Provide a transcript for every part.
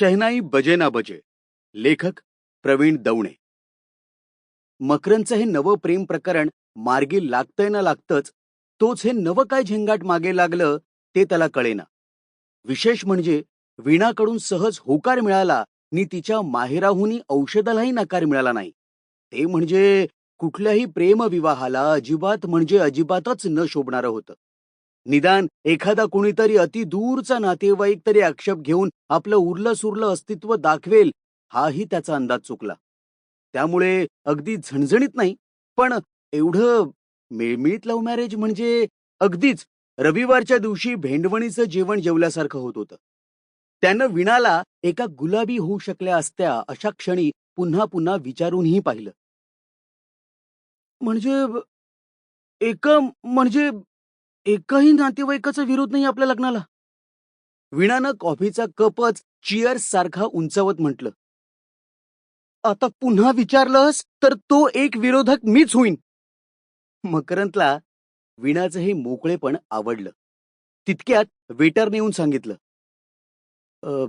शहनाई बजे ना बजे. लेखक प्रवीण दवणे. मकरंदचं हे नवं प्रेम प्रकरण मार्गी लागतंय ना लागतंच तोच हे नवं काय झेंगाट मागे लागलं ते त्याला कळेना. विशेष म्हणजे वीणाकडून सहज होकार मिळाला नि तिच्या माहेराहूनही औषधालाही नकार मिळाला नाही. ते म्हणजे कुठल्याही प्रेमविवाहाला अजिबात म्हणजे अजिबातच न शोभणारं होतं. निदान एखादा कुणीतरी अति दूरचा नातेवाईक तरी आक्षेप घेऊन आपलं उरलं सुरलं अस्तित्व दाखवेल हाही त्याचा अंदाज चुकला. त्यामुळे अगदी झणझणीत नाही पण एवढं मिळमिळीत लव्ह मॅरेज म्हणजे अगदीच रविवारच्या दिवशी भेंडवणीचं जेवण जेवल्यासारखं होत होतं. त्यानं विणाला एका गुलाबी होऊ शकल्या असत्या अशा क्षणी पुन्हा पुन्हा विचारूनही पाहिलं. म्हणजे एक म्हणजे एकही नातेवाईकाचा विरोध नाही आपल्या लग्नाला. विणानं कॉफीचा कपच चिअर्स सारखा उंचावत म्हटलं. आता पुन्हा विचारलंस तर तो एक विरोधक मीच होईन. मकरंतला विणाचं हे मोकळेपण आवडलं. तितक्यात वेटरने येऊन सांगितलं. "अ,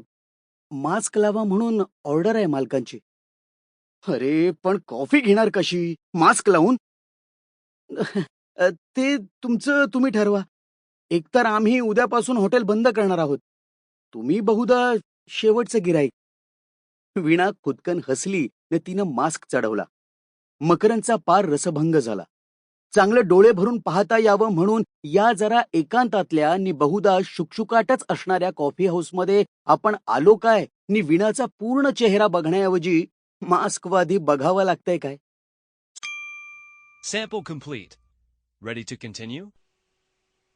मास्क लावा म्हणून ऑर्डर आहे मालकांची. अरे पण कॉफी घेणार कशी? मास्क लावून? "अ, ते तुमचं तुम्ही ठरवा. एकतर आम्ही उद्यापासून हॉटेल बंद करणार आहोत. तुम्ही बहुधा शेवटचं गिराईक वीणा खुदकन हसली न तिनं मास्क चढवला. मकरंदचा पार रसभंग झाला. चांगलं डोळे भरून पाहता यावं म्हणून या जरा एकांतातल्या नि बहुधा शुकशुकाटच असणाऱ्या कॉफी हाऊसमध्ये आपण आलो काय? नि विणाचा पूर्ण चेहरा बघण्याऐवजी मास्कवादी बघावा लागतंय काय? Sample complete. Ready to continue?